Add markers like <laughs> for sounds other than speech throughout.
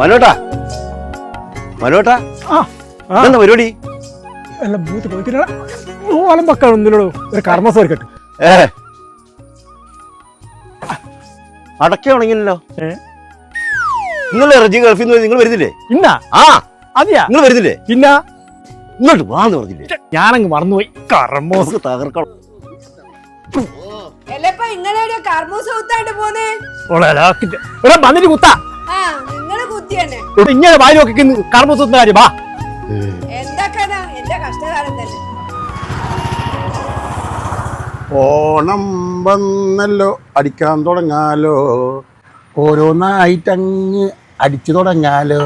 മനോട്ടാ. മനോട്ടാ. ആ ആ. എന്താ പരിപാടി? അല്ല ബൂത്ത് പോയിട്ടില്ല ഓലം പക്ക ഒന്നിലോടോ ഒരു കർമ്മസ കെട്ട്. ഏ. അടക്ക ഉണങ്ങിയല്ലോ ഏ. നിങ്ങൾ റജി ഗൾഫിൽ നിന്ന് നിങ്ങൾ വരുന്നില്ലേ? ഇന്നാ? ആ. അതെയാ? നിങ്ങൾ വരുന്നില്ലേ? പിന്നെ? ഇങ്ങോട്ട് വാന്ന് പറഞ്ഞില്ലേ? ഞാനങ്ങ് മറന്നുപോയി. കർമ്മോസ്. നമുക്ക് തകർക്കണം. അല്ലപ്പ ഒരു കർമ്മ കുത്താണ്ട് പോന്നേ? ഇവിടെ വന്നിട്ട് കുത്താ. ആ. ഇങ്ങനെ വായി നോക്കി കർമ്മ കുത്തുന്ന കാര്യം വാ ഓണം വന്നല്ലോ അടിക്കാൻ തുടങ്ങാലോ. ഓരോന്നായിട്ടങ്ങ് അടിച്ചു തുടങ്ങാലോ.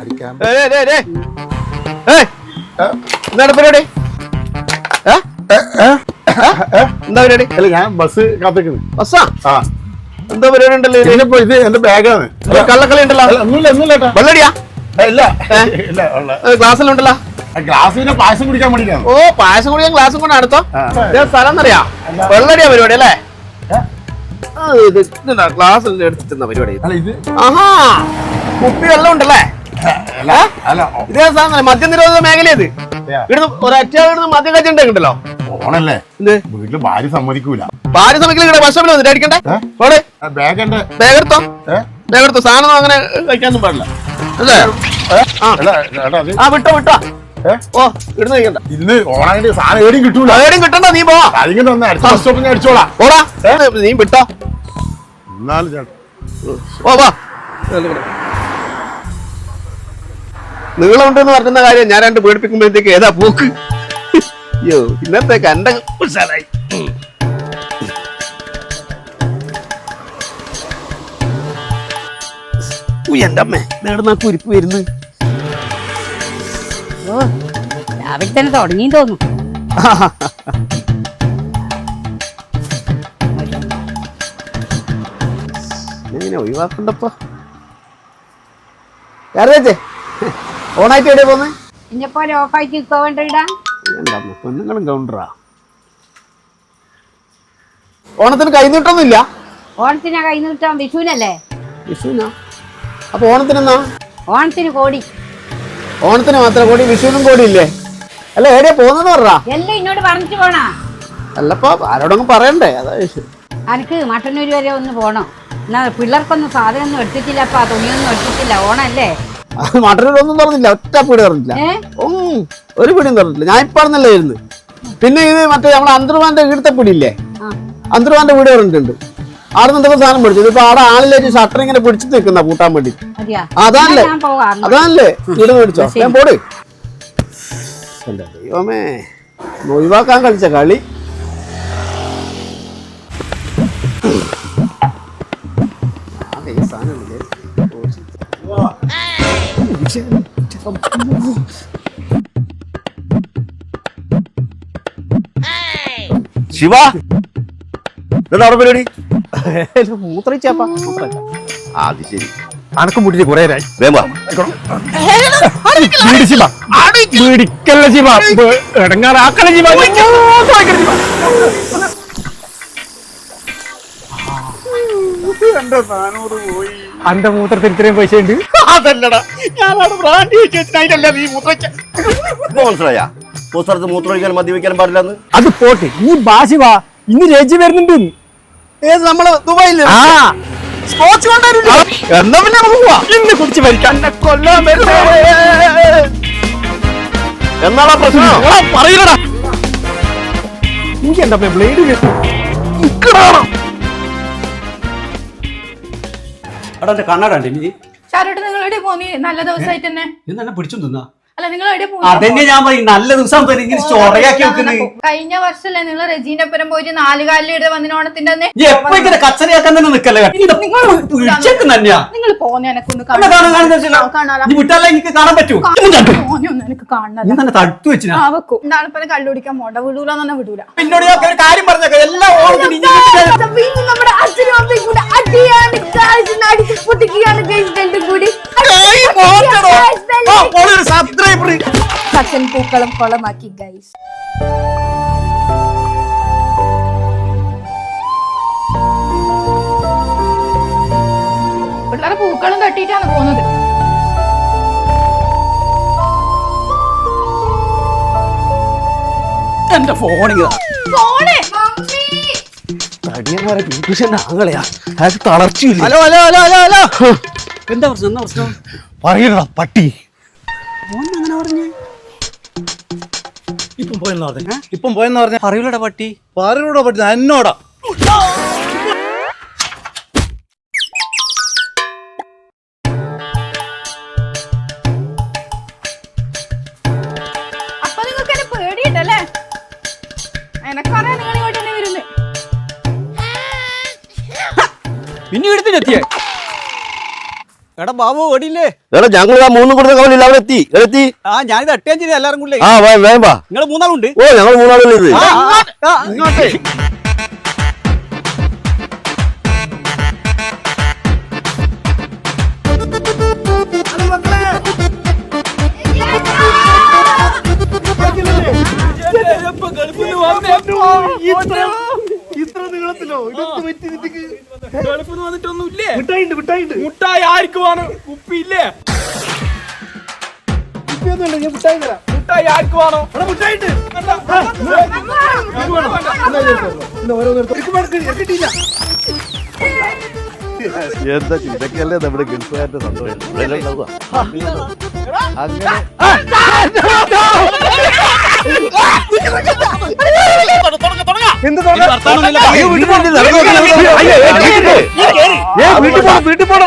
അടിക്കാൻ എന്താണ് പരിപാടി? എന്താ പരിപാടി? അല്ല ഞാൻ ബസ് കാത്തിരിക്കുന്നു. ബസ്സാ? ആ. എന്താ പരിപാടി ഉണ്ടല്ലോ? ഇത് എന്റെ ബാഗാണ്. കള്ളക്കളി ഉണ്ടല്ലോ. അല്ല, ഒന്നുമില്ല ഒന്നുമില്ല വെള്ളടിയാ? ഇല്ല. ഗ്ലാസ്സിലുണ്ടല്ലോ ഗ്ലാസ്സിന്റെ പായസം കുടിക്കാൻ വേണ്ടിട്ടാണ്. ഓ പായസം കുടിക്കാൻ ഗ്ലാസും കൊണ്ട് അടുത്തോ സ്ഥലം എന്നറിയാ വെള്ളടിയാ പരിപാടി അല്ലേ? ആ, ഇത് ഇതെന്താ? ഗ്ലാസ്സിൽ എടുത്തിരുന്ന പരിപാടി? അല്ല ഇത് ആഹാ. കുപ്പി വെള്ളം ഉണ്ടല്ലേ അല്ല അല്ല. ഓ, ഇതേ സാധനം മദ്യനിരോധന മേഖല ഇത്. ഇവിടുന്ന് ഒരൊറ്റ മദ്യം കച്ചുണ്ടെങ്കിലോ ഓണല്ലേ വീട്ടിൽ ഭാര്യ സമ്മതിക്കൂല. ഭാര്യ സമയത്ത് ഭക്ഷണം വന്നിട്ട് അടിക്കണ്ടേ ബാഗ് ബാഗ് എടുത്തോ? ബാഗ് എടുത്തോ? സാധനം അങ്ങനെ കഴിക്കാനൊന്നും പാടില്ല. അല്ലേ? ആ. വിട്ടോ വിട്ടോ. ഓ ഇവിടുന്ന് കഴിക്കണ്ട. ഇന്ന് ഓണായിട്ട് സാധനം എവിടെയും കിട്ടൂല. എവിടെയും കിട്ടണ്ട നീ പോവാ അതിങ്ങനെ തന്നെ അടുത്ത ബസ് സ്റ്റോപ്പിൽ ഞാൻ അടിച്ചോളാം. ഓടാ നീ വിട്ടോ. എന്നാലും ഓ വാ. നീളമുണ്ടെന്ന് പറഞ്ഞ കാര്യം ഞാൻ രണ്ട് പേടിപ്പിക്കുമ്പോഴത്തേക്ക് ഏതാ പോക്ക്? അയ്യോ ഇന്നത്തെ കണ്ട ഉഷാറായി അമ്മേ നേടുന്ന കുരിപ്പ് വരുന്നു? ഓ രാവിലെ തന്നെ തുടങ്ങി തോന്നുന്നു. എങ്ങനെ ഒഴിവാക്കണ്ടപ്പോ? അറിയാച്ചേ ഓണായിട്ട് എവിടെയാ പോന്നെ ഇഞ്ഞപ്പോലെ ഓഫായിട്ട് നിൽക്കോണ്ടിടാ എന്താ പെണ്ണുങ്ങളും കൗണ്ടറാ ഓണത്തിന് കൈനീട്ടൊന്നുമില്ല? ഓണത്തിന് കൈ നീട്ടാൻ വിഷുവിനല്ലേ? വിഷുവിനാ? അപ്പൊ ഓണത്തിനെന്നാ? ഓണത്തിന് കോടി. ഓണത്തിന് മാത്രം കോടി വിഷുവിനും കോടി ഇല്ലേ അല്ല എവിടെയാ പോകുന്നത് പറ എല്ലാം ഇന്നോട് പറഞ്ഞിട്ട് പോണാ. അല്ലപ്പോ ആരോടൊന്നും പറയണ്ടേ? അതാ വിഷു. എനിക്ക് മട്ടന്നൂര് വരെ ഒന്ന് പോണം. എന്നാ പിള്ളേർക്കൊന്നും സാധനം ഒന്നും എടുത്തിട്ടില്ല അപ്പൊ തുണിയൊന്നും എടുത്തിട്ടില്ല ഓണല്ലേ? മട്ടനൊന്നും തുറന്നില്ല ഒറ്റ പീടി തുറന്നില്ല. ഒരു പീടിയും തുറന്നില്ല. ഞാൻ ഇപ്പാണെന്നല്ലേ ഇരുന്ന് പിന്നെ ഇത് മറ്റേ നമ്മളെ അന്തർവാന്റെ വീടത്തെ പിടിയില്ലേ? അന്തർവാന്റെ വീട് പറഞ്ഞിട്ടുണ്ട്. ആടെ നിന്നൊക്കെ സാധനം പിടിച്ചത് ഇപ്പൊ ആടെ ആളിലേക്ക് ഷട്ടർ ഇങ്ങനെ പിടിച്ചു നിൽക്കുന്ന കൂട്ടാൻ വേണ്ടി. അതാണല്ലേ. അതാണല്ലേ. വീട് മേടിച്ചോ? ഞാൻ പോട്. ദൈവമേ. ഒഴിവാക്കാൻ കളിച്ച കളി. ശിവ പരിപാടി? മൂത്രയിച്ചാപ്പാ ആ, അത് ശരി. അണക്കം മുട്ടിട്ട് കുറെ നേരായി. വേഗം വാ. വീട് ശിവ. ഇടങ്ങാറാക്കല ശിവ. അന്റെ മൂത്രത്തിൽ ഇത്രയും പൈസ ഉണ്ട് അതല്ലടാ. ഞാനാണ് ബ്രാൻഡ് നീ ഇപ്പൊ മനസ്സിലായാ? ഒരു സ്ഥലത്ത് മൂത്രം ഒഴിക്കാനും മദ്യപിക്കാനും പാടില്ലെന്ന്? അത് പോട്ടെ. ഈ വാ. ഇന്ന് രജി വരുന്നുണ്ട്. ഏത് നമ്മൾ ദുബായിൽ? ആ. സ്പോർട്സ് കൊണ്ടുവരില്ല എന്നാ പിന്നെ നമുക്ക് പോവാ. ഇന്ന് കുടിച്ച് മരിക്കാൻ. കൊല്ലാൻ എന്നാളാ പ്രശ്നം? പറയലടാ എനിക്ക് എന്താ ബ്ലേഡ് അവിടെ എന്റെ കണ്ണാടണ്ട് ഇനി ചാരോട്ട് നിങ്ങളുടെ പോന്നി നല്ല ദിവസമായിട്ട് തന്നെ. ഇന്നെ പിടിച്ചു തിന്നാ? അല്ല നിങ്ങൾ അതന്നെ ഞാൻ പറയും നല്ല ദിവസം തന്നെ ഇങ്ങനെ ചൊറയാക്കി വെക്കുന്നത് കഴിഞ്ഞ വർഷല്ലേ നിങ്ങൾ റെജീന്റെ ഒപ്പം പോയിട്ട് നാല് കാലിലിടെ വന്നിന് ഓണത്തിന്റെ അന്ന്? നീ എപ്പോ ഇങ്ങനെ കച്ചറയാക്കാൻ തന്നെ നിക്കല്ലേ? പിടിച്ചേക്ക് തന്നെയാ നിങ്ങൾ പോന്നെ എനക്കൊന്ന് എന്നെ കാണാൻ കാണുന്ന വെച്ചാ നീ വിട്ടാലേ എനിക്ക് കാണാൻ പറ്റൂ. എനിക്ക് തന്നെ തടുത്തു ആ വെക്കും. നാളെ പോണ്ട? വിടൂല വിടൂല. പിന്നോട് ഞാൻ ഒരു കാര്യം പറഞ്ഞേക്കാം. എല്ലാ നമ്മുടെ അച്ഛനും അമ്മയും അടിയാണ്. പൊട്ടിക്കുകയാണ് കൂടി. സച്ചൻ പൂക്കളം കൊളമാക്കി ഗൈസ് പൂക്കളും തട്ടിയിട്ടാണ് പോകുന്നത്. എന്റെ ഫോണിൽ ഫോണ് തടിയന്മാരെ ബ്യൂട്ടീഷ്യന്റെ ആങ്ങളെയാ. അയാൾക്ക് തളർച്ചയില്ല? ഹലോ ഹലോ ഹലോ ഹലോ എന്താ പ്രശ്നം? എന്താ പ്രശ്നം? പറയണ പട്ടി. ഇപ്പം പോയെന്ന് പറഞ്ഞ. ഇപ്പം പോയെന്ന് പറഞ്ഞ. പറയൂലടാ പട്ടി. പറയൂടാ പട്ടി. എന്നോടാ? എടാ ബാബു ഓടിയില്ലേ? എടാ ഞങ്ങൾ ആ മൂന്നും കൊടുത്ത കവലില്ല അവിടെ എത്തി എത്തി ആ ഞാനിത് അട്ടേം ചെയ്ത് എല്ലാരും കൂടെ. ആ വേ- വേഗം നിങ്ങൾ മൂന്നാളുണ്ട്. ഓ ഞങ്ങൾ മൂന്നാളല്ലേ ഇത് ഇങ്ങോട്ടേ മുട്ടായി ആർക്ക് വേണം കുപ്പിയില്ലേ മുട്ടായി ആർക്ക് വേണോ മുട്ടായിട്ട് എന്താ ഇതൊക്കെയല്ലേ നമ്മുടെ ഗൾഫുകാരുടെ സന്തോഷം? ഇവിടെ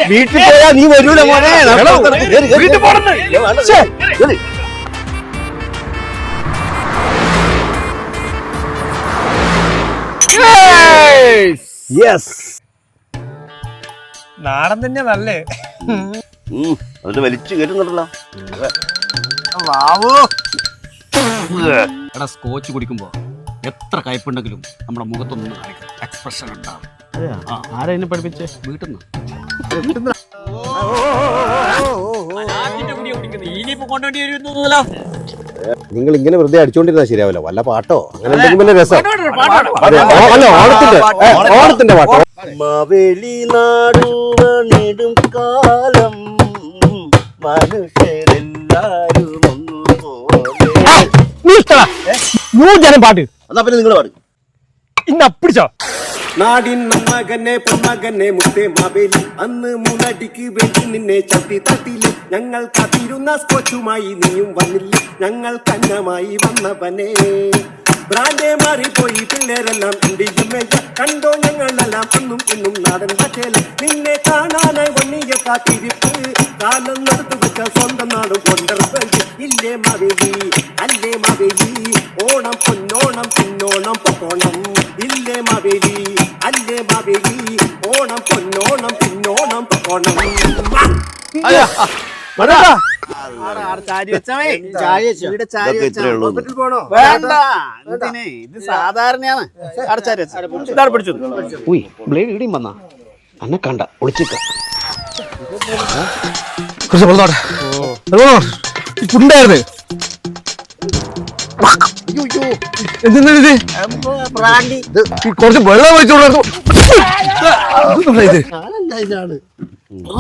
വീട്ടിൽ പോയാ നീ വരൂല മോനെ. വീട്ടിൽ പോണെന്ന് യെസ് നാടൻ തന്നെ നല്ലേ. അത് വലിച്ചു കയറ്റുന്നുണ്ടല്ലോ എടാ സ്കോച്ച് കുടിക്കുമ്പോ എത്ര കയ്പുണ്ടെങ്കിലും നമ്മുടെ മുഖത്തൊന്നും കാണിക്കും. എക്സ്പ്രഷൻ ഉണ്ടാവും. ആരെന്നെ പഠിപ്പിച്ചേ? വീട്ടിൽ നിന്ന് നിങ്ങൾ ഇങ്ങനെ വെറുതെ അടിച്ചോണ്ടിരുന്നാ ശരിയാവില്ല. വല്ല പാട്ടോ? അങ്ങനെ എന്തെങ്കിലും രസം? അല്ല ഓണത്തിന്റെ പാട്ടോ മാവേലി കാലം മനുഷ്യരെല്ലാരും ഒന്നുപോലെ നീ ഇഷ്ടടാ നൂറ് ജനം പാട്ട്. എന്നാ പിന്നെ നിങ്ങൾ പാട്. ഇന്ന പിടിച്ചോ. നാടിൻ മകനെ പൊമ്മകനെ മുത്തേ മാവേലി. അന്ന് മൂന്നടിക്ക് വേണ്ടി നിന്നെ ചത്തി തട്ടിൽ ഞങ്ങൾ കത്തിരുന്ന സ്കോച്ചുമായി നീയും വന്നില്ല? ഞങ്ങൾ കന്നമായി വന്നവനെ. ബ്രാൻഡെ മാറിപ്പോയി പിള്ളേരെല്ലാം ഇന്ത്യയുമേയ കണ്ടോ ഞങ്ങളെല്ലാം ഒന്നും ഇന്നും നാടൻ ഭാഷയിൽ നിന്നെ കാണാനായി വന്നിയ കാത്തിരിപ്പ് കാലം നടത്തു വെച്ച സ്വന്തം നാടും ഇല്ലേ മാവേലി അല്ലേ മാവേലി? ഓണം പൊന്നോണം പിന്നോണം പൊക്കോണം. ഇല്ലേ മാവേലി അല്ലേ മാവേലി? ഓണം പൊന്നോണം പിന്നോണം പൊക്കോണം. ഇത് സാധാരണയാണ്. ബ്ലേഡ് ഇടിയും വന്നാ. അന്നെ കണ്ട ഒളിച്ചിക്ക. കുറച്ച് വെള്ളം ഉണ്ടായിരുന്നു കുറച്ച് വെള്ളം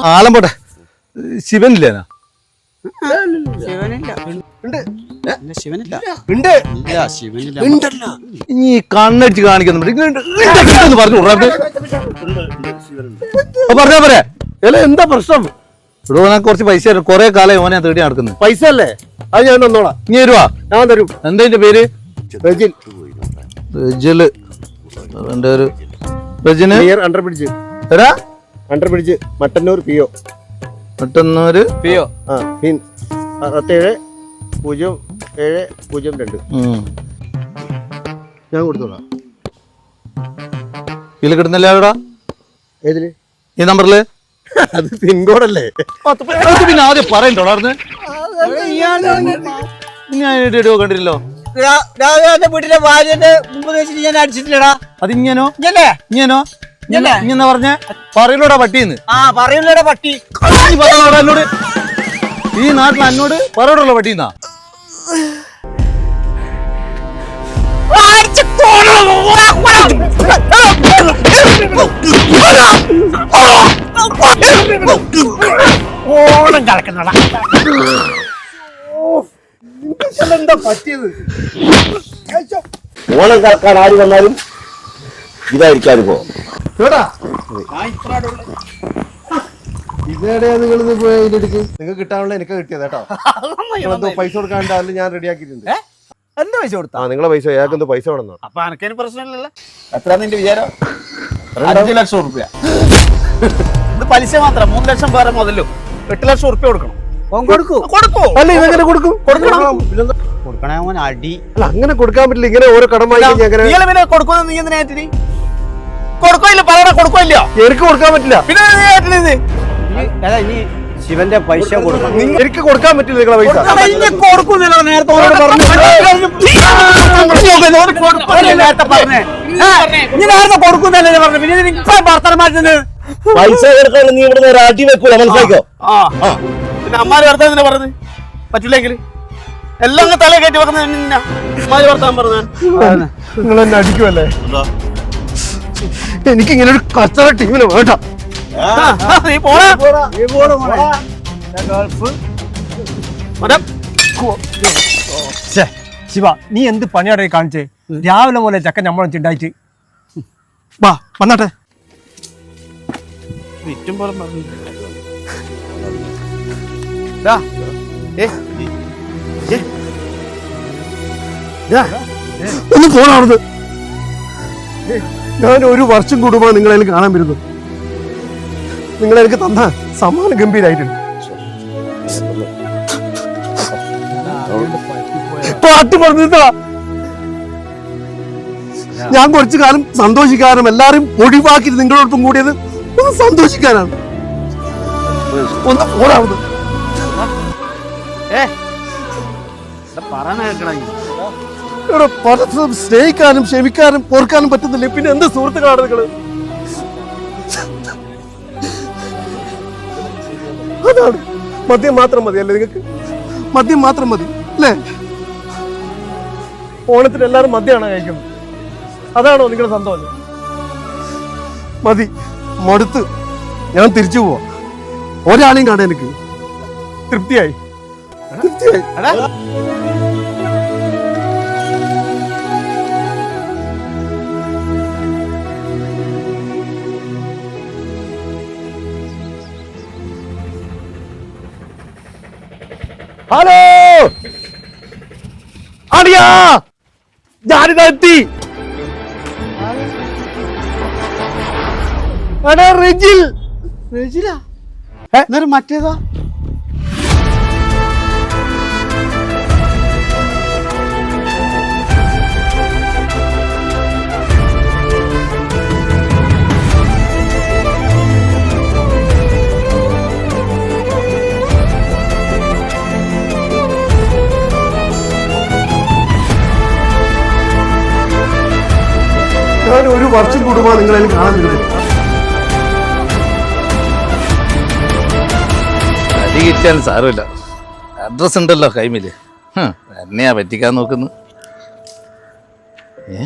ആലം പോട്ടെ ശിവനില്ലേ ശിവനില്ല ഉണ്ട് ഇല്ല ശിവനില്ല ഉണ്ടല്ലോ ഇനി കണ്ണടിച്ച് കാണിക്കുന്നുണ്ട് ഇങ്ങനെ പറഞ്ഞു പറഞ്ഞാ പോരെ എന്താ പ്രശ്നം ഇവിടെ ഞാൻ കുറച്ച് പൈസ തരും. കുറെ കാലം ഓനെ തേടി നടക്കുന്നു. പൈസ അല്ലേ? അത് ഞാൻ തന്നോളാം. ഇനി വരുവാ ഞാൻ തരും. എന്താ എന്റെ പേര്? റെജിൻ. റെജിൽ എന്റെ ഒരു റെജിന്? നിയർ അണ്ടർ ബ്രിഡ്ജ് എടാ. Under bridge Mattannur P O മറ്റന്നൊരു P O ആ പിൻ. അറുപത്തേഴ് പൂജ്യം ഏഴ് പൂജ്യം രണ്ട്. ഞാൻ കൊടുത്തോളാം. ഇതിൽ കിട്ടുന്നില്ല എവിടാ? ഏതിൽ? ഈ നമ്പറിൽ അത് പിൻകോഡല്ലേ? പിന്നെ ആദ്യം പറയും ഞാൻ കണ്ടിട്ടില്ലോ? കണ്ടില്ലല്ലോ എന്റെ വീട്ടിലെ ഭാര്യന്റെ മുമ്പ് വെച്ചിട്ട് ഞാൻ അടിച്ചിട്ടില്ലടാ. അത് ഇങ്ങനോ? ഇല്ലേ ഇങ്ങനോ ഇങ്ങനെ പറഞ്ഞ? പറയലോടാ പട്ടിന്ന്. ആ പട്ടി. എന്നോട്. ഈ നാട്ടിൽ എന്നോട് പറയോടുള്ള പട്ടിന്നാ? ഓണം കളക്കുന്നടാ എന്താ പറ്റിയത് ഓണം കറക്കാൻ ആര് വന്നാലും ഇതായിരിക്കാൻ പോകും ഇതേടെയാ നിങ്ങൾ ഇതിലെടുക്ക് നിങ്ങൾക്ക് കിട്ടാനുള്ള എനിക്ക് കിട്ടിയത് കേട്ടോ. നിങ്ങളെന്തോ പൈസ കൊടുക്കാണ്ട് ഞാൻ റെഡിയാക്കിയിട്ടുണ്ട് എന്താ പൈസ കൊടുത്താ? നിങ്ങളെ പൈസ എന്തോ പൈസ വേണമെന്നോ? അപ്പൊ അനക്കതിന് പ്രശ്നമില്ലല്ലോ. എത്ര നിന്റെ വിചാരം? അഞ്ചു ലക്ഷം റുപ്യ <laughs> ഇത് പലിശ മാത്രം മൂന്ന് ലക്ഷം വേറെ മുതലും. എട്ട് ലക്ഷം ഉറുപ്പ്യ കൊടുക്കണം. കൊടുക്കൂ. കൊടുക്കൂ. അല്ല ഇതെങ്ങനെ കൊടുക്കും? കൊടുക്കണം. കൊടുക്കണേ അവൻ അടി. അല്ല അങ്ങനെ കൊടുക്കാൻ പറ്റില്ല. ഇങ്ങനെ ഓരോ കടമായി എനിക്ക് കൊടുക്കാൻ പറ്റില്ല. പിന്നെ ശിവന്റെ പൈസ കൊടുക്കണം എനിക്ക് കൊടുക്കാൻ പറ്റില്ല നിങ്ങളെ പൈസ. കൊടുക്കുന്നില്ല നേരത്തെ പറഞ്ഞു. നേരത്തെ പറഞ്ഞേ. നീ നേരത്തെ കൊടുക്കുന്നല്ലേ പറഞ്ഞു. പിന്നെ ഇപ്പൊ പൈസ കൊടുക്കാൻ നീ ഇവിടെ ആട്ടി വെക്കൂല മനസ്സിലാക്കോ ആ പിന്നെ അമ്മാര് വർത്താൻ തന്നെ പറഞ്ഞത് പറ്റില്ലെങ്കിൽ എല്ലാം തല കയറ്റി വെക്കുന്നത് വർത്താൻ അമ്മാര് ഭർത്താൻ പറഞ്ഞു നിങ്ങൾ എന്നെ അടിക്കുമല്ലേ എനിക്ക് ഇങ്ങനെ ഒരു കച്ചവട ടീമിന് വേണ്ട. നീ പോടാ. മരം ശിവ നീ എന്ത് പണിയാടേ കാണിച്ചേ? രാവിലെ പോലെ ചക്കൻ നമ്മളെ ചിണ്ടായിട്ട് വാ വന്നാട്ടെ. വിറ്റും പോലെ ഒന്ന് പോണാണത് ഞാൻ ഒരു വർഷം കൂടുമ്പോൾ നിങ്ങളെ കാണാൻ വരുന്നു. നിങ്ങൾ എനിക്ക് തന്ന സമ്മാനം ഗംഭീരായിട്ടുണ്ട്. പാട്ട് പറഞ്ഞിട്ടാ. ഞാൻ കുറച്ചു കാലം സന്തോഷിക്കാനും എല്ലാരും ഒഴിവാക്കി നിങ്ങളോടൊപ്പം കൂടിയത് ഒന്ന് സന്തോഷിക്കാനാണ് ഒന്ന് പോണാവുന്നത് ഏ, ദാ പറയണ കേക്കടാ നീ. ഇവിടെ പരസ്പരം സ്നേഹിക്കാനും ക്ഷമിക്കാനും പൊറുക്കാനും പറ്റുന്നില്ല പിന്നെ എന്ത് സുഹൃത്തുക്കളാണ് നിങ്ങൾ അതാണ് മദ്യം മാത്രം മതി അല്ലേ നിങ്ങൾക്ക് മദ്യം മാത്രം മതി അല്ലേ ഓണത്തിന് എല്ലാവരും മദ്യമാണ് കഴിക്കുന്നത് അതാണോ നിങ്ങളുടെ സന്തോഷം മതി മടുത്ത് ഞാൻ തിരിച്ചു പോവാ. ഒരാളെയും കാണാൻ എനിക്ക് തൃപ്തിയായി. തൃപ്തിയായി. ഹലോ. അടിയാ. ഞാനിതാ എടാ റിജിൽ. റെജിലാ? എന്നൊരു മറ്റേതാ? ഞാൻ ഒരു വർഷം കൂടുമ്പോൾ നിങ്ങളെ കാണാൻ വരുന്നത് കിട്ടിയാലും സാരമില്ല. അഡ്രസ് ഉണ്ടല്ലോ കൈമിൽ. എന്നെയാ പറ്റിക്കാൻ നോക്കുന്നു ഏ?